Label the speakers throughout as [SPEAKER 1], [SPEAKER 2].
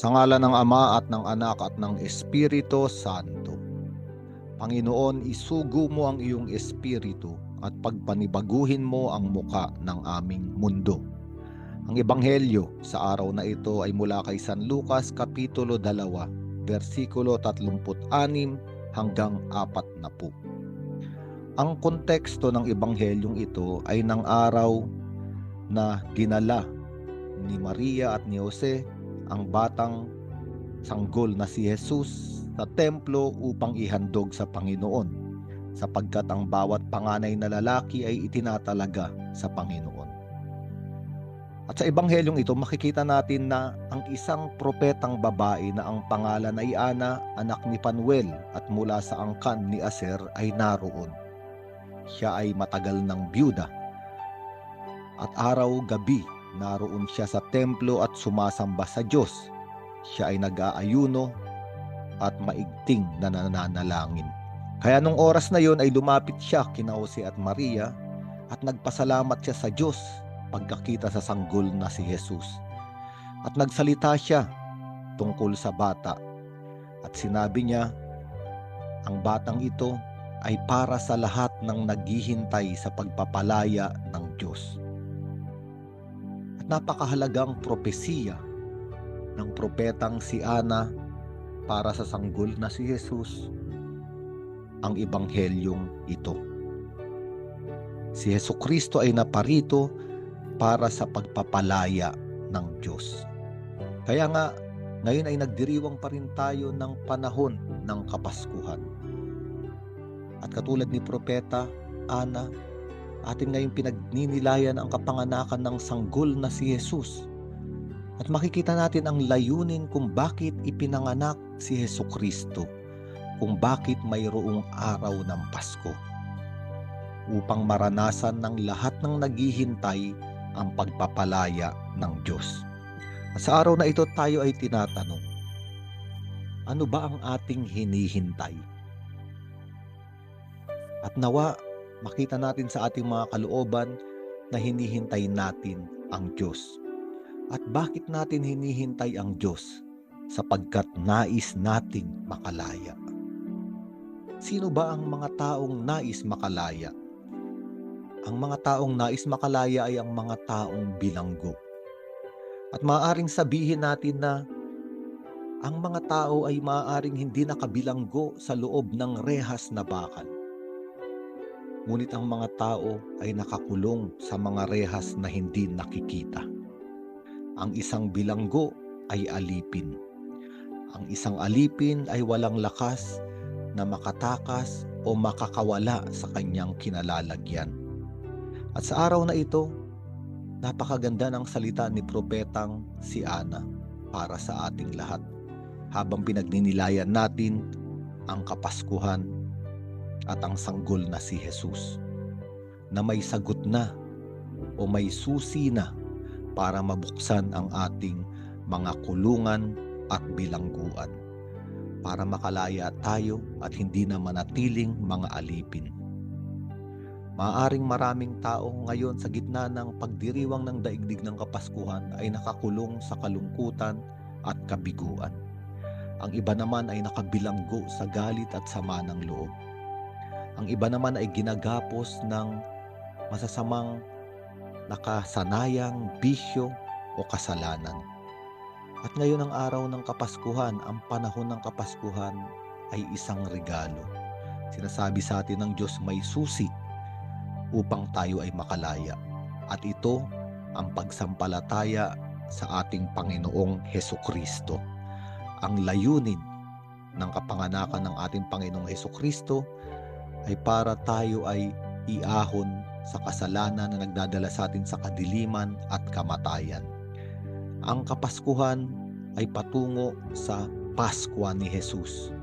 [SPEAKER 1] Sa ngala ng Ama at ng Anak at ng Espiritu Santo. Panginoon, isugo mo ang iyong espiritu at pagpanibaguhin mo ang muka ng aming mundo. Ang ebanghelyo sa araw na ito ay mula kay San Lucas kapitulo 2, versikulo 36 hanggang 40. Ang konteksto ng ebanghelyong ito ay ng araw na dinala ni Maria at ni Jose ang batang sanggol na si Jesus sa templo upang ihandog sa Panginoon sapagkat ang bawat panganay na lalaki ay itinatalaga sa Panginoon. At sa ebanghelyong ito makikita natin na ang isang propetang babae na ang pangalan ay Ana, anak ni Panuel at mula sa angkan ni Aser ay naroon. Siya ay matagal ng byuda. At araw-gabi naroon siya sa templo at sumasamba sa Diyos. Siya ay nag-aayuno at maigting na nananalangin. Kaya nung oras na yon ay lumapit siya kina Jose at Maria at nagpasalamat siya sa Diyos pagkakita sa sanggol na si Jesus. At nagsalita siya tungkol sa bata at sinabi niya, ang batang ito ay para sa lahat ng naghihintay sa pagpapalaya ng Diyos. Napakahalagang propesiya ng propetang si Ana para sa sanggol na si Jesus ang ebanghelyong ito. Si Heso Kristo ay naparito para sa pagpapalaya ng Diyos. Kaya nga, ngayon ay nagdiriwang pa rin tayo ng panahon ng Kapaskuhan. At katulad ni Propeta Ana, atin ngayon pinagninilayan ang kapanganakan ng sanggol na si Jesus. At makikita natin ang layunin kung bakit ipinanganak si Heso Kristo, kung bakit mayroong araw ng Pasko. Upang maranasan ng lahat ng naghihintay ang pagpapalaya ng Diyos. At sa araw na ito tayo ay tinatanong, ano ba ang ating hinihintay? At nawa, makita natin sa ating mga kalooban na hinihintay natin ang Diyos. At bakit natin hinihintay ang Diyos? Sapagkat nais nating makalaya. Sino ba ang mga taong nais makalaya? Ang mga taong nais makalaya ay ang mga taong bilanggo. At maaaring sabihin natin na ang mga tao ay maaaring hindi nakabilanggo sa loob ng rehas na bakal. Ngunit ang mga tao ay nakakulong sa mga rehas na hindi nakikita. Ang isang bilanggo ay alipin. Ang isang alipin ay walang lakas na makatakas o makakawala sa kanyang kinalalagyan. At sa araw na ito, napakaganda ng salita ni propetang si Ana para sa ating lahat habang pinagninilayan natin ang kapaskuhan at ang sanggol na si Jesus na may sagot na o may susi na para mabuksan ang ating mga kulungan at bilangguan para makalaya tayo at hindi na manatiling mga alipin. Maaring maraming tao ngayon sa gitna ng pagdiriwang ng daigdig ng Kapaskuhan ay nakakulong sa kalungkutan at kabiguan. Ang iba naman ay nakabilanggo sa galit at sama ng loob. Ang iba naman ay ginagapos ng masasamang nakasanayang bisyo o kasalanan. At ngayon ang araw ng Kapaskuhan, ang panahon ng Kapaskuhan ay isang regalo. Sinasabi sa atin ng Diyos may susi upang tayo ay makalaya. At ito ang pagsampalataya sa ating Panginoong Heso Kristo. Ang layunin ng kapanganakan ng ating Panginoong Heso Kristo ay para tayo ay iahon sa kasalanan na nagdadala sa atin sa kadiliman at kamatayan. Ang Kapaskuhan ay patungo sa Paskwa ni Jesus,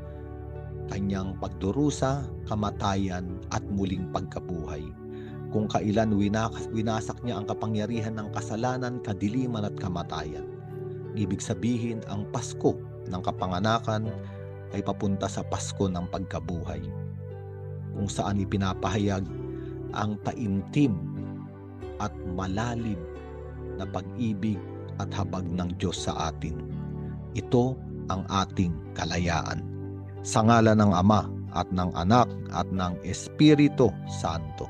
[SPEAKER 1] kanyang pagdurusa, kamatayan at muling pagkabuhay. Kung kailan winas- winasak niya ang kapangyarihan ng kasalanan, kadiliman at kamatayan. Ibig sabihin, ang Pasko ng kapanganakan ay papunta sa Pasko ng pagkabuhay kung saan ipinapahayag ang taimtim at malalim na pag-ibig at habag ng Diyos sa atin. Ito ang ating kalayaan. Sa ngala ng Ama at ng Anak at ng Espiritu Santo.